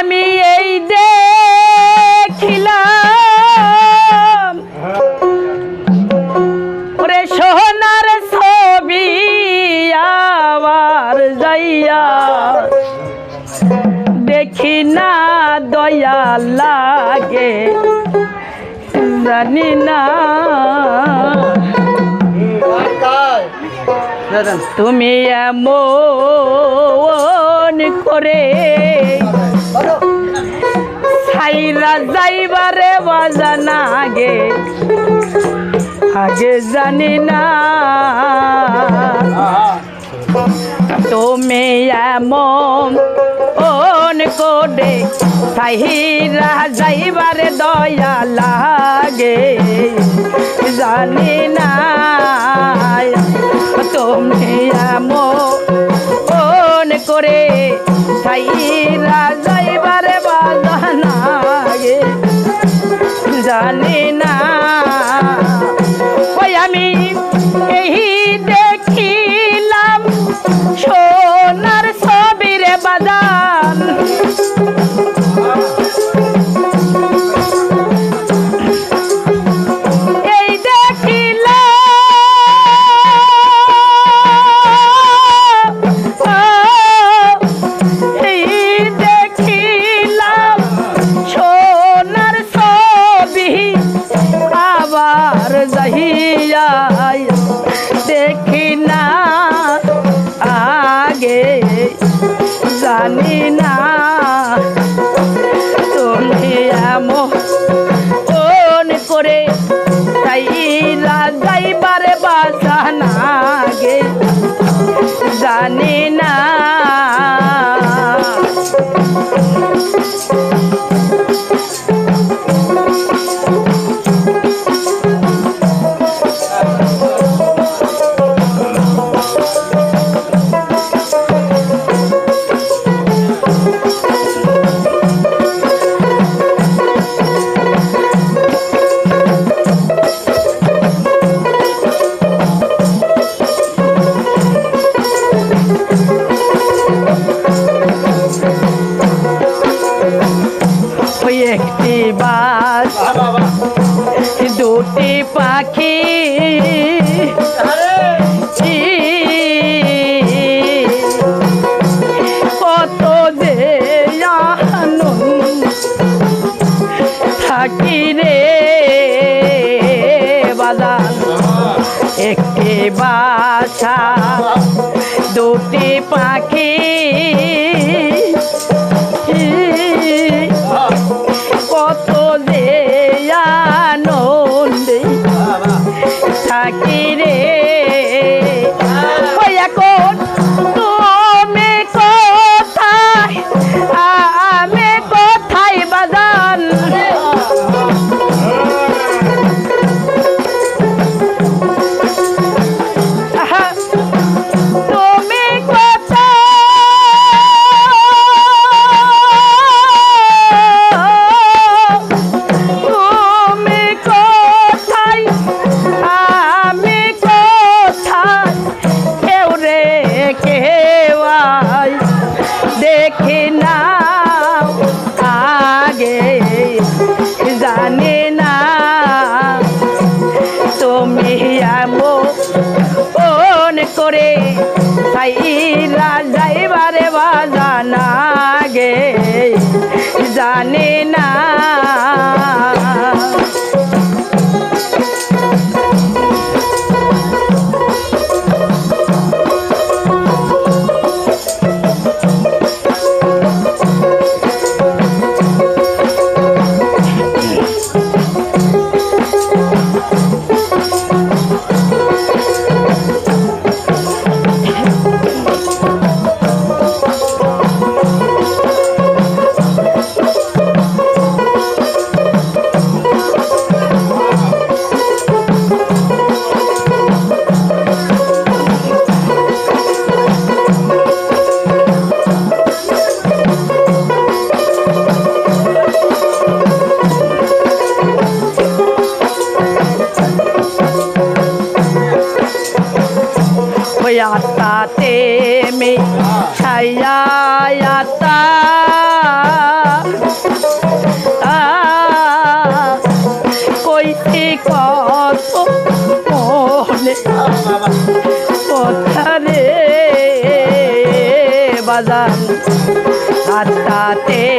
আমি এই দেখিলাম। ওরে সোনার ছবি আবার যাইয়া দেখি না দয়া লাগে, জানি না। তুমি এমন করে ছাইরা যাইবারে বাজানা আগে আগে জানি না। তুমি এমন ওন করে সাহিরা যাইবারে দয়া লাগে জানি না। তুমি এমন করে সাহিরা না একটি বাসা দুটি পাখি বাজানা গে জানে না কথারে বাজান হাতাতে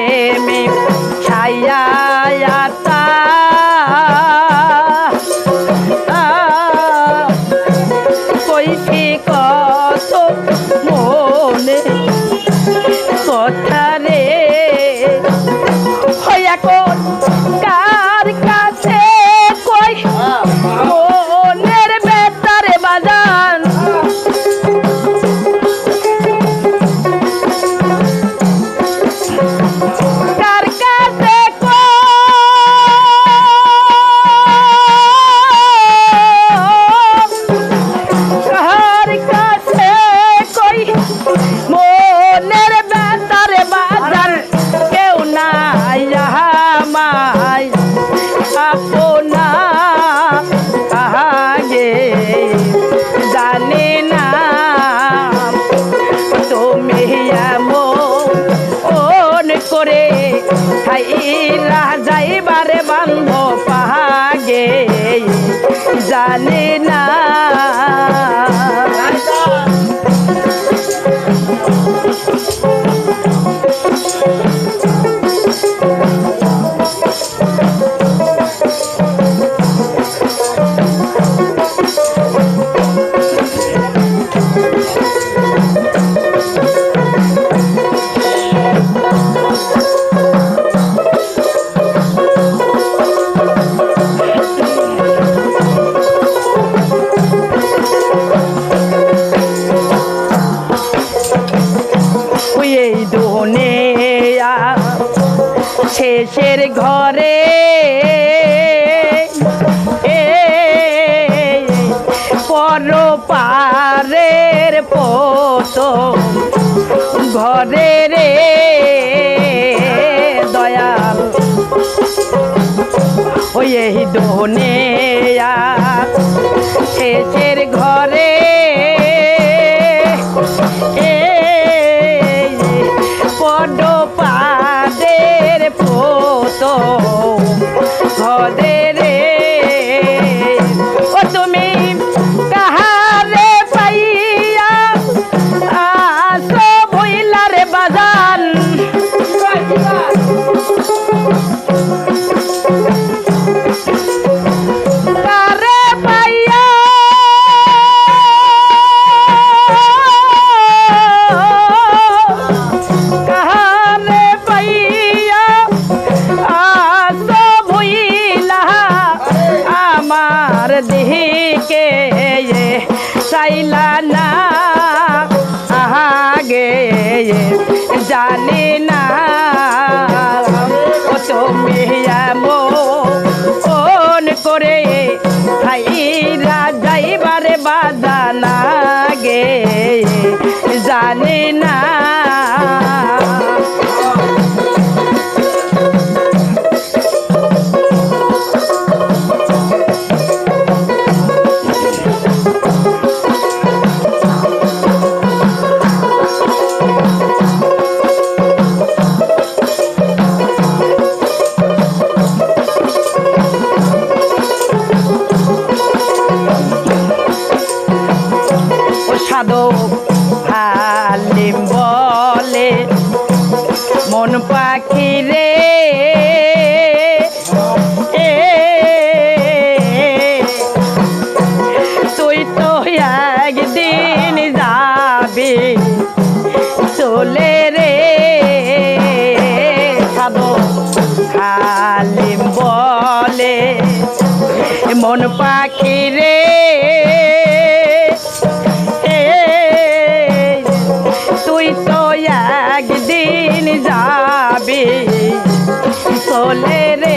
দেশের ঘরে। পর পারের পত ঘরে রে দয়াল। ওই দোনে শেষের ঘর for. মন পাখি রে? তুই তো একদিন যাবি। চলে রে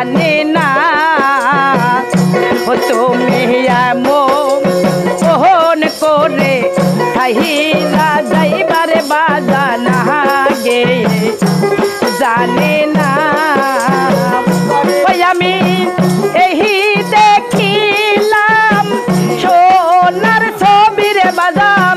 জানে না। ও তুমি মোহন করে যাইবারে বাজানা গে জানে না। আমি এই দেখিলাম সোনার ছবির বাজাম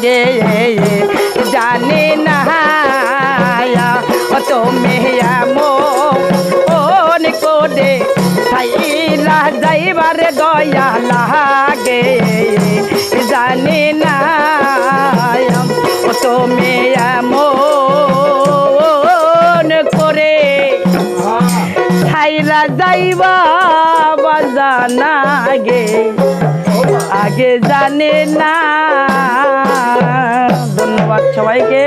পাহাগে জানি না তুমি মোহন করে। খাইলা যাইবারে দয়া লাগে জানি না তুমি মন করে। খাইলা যাইবা বাজানা গে আগে জানে না। ধন্যবাদ সবাইকে।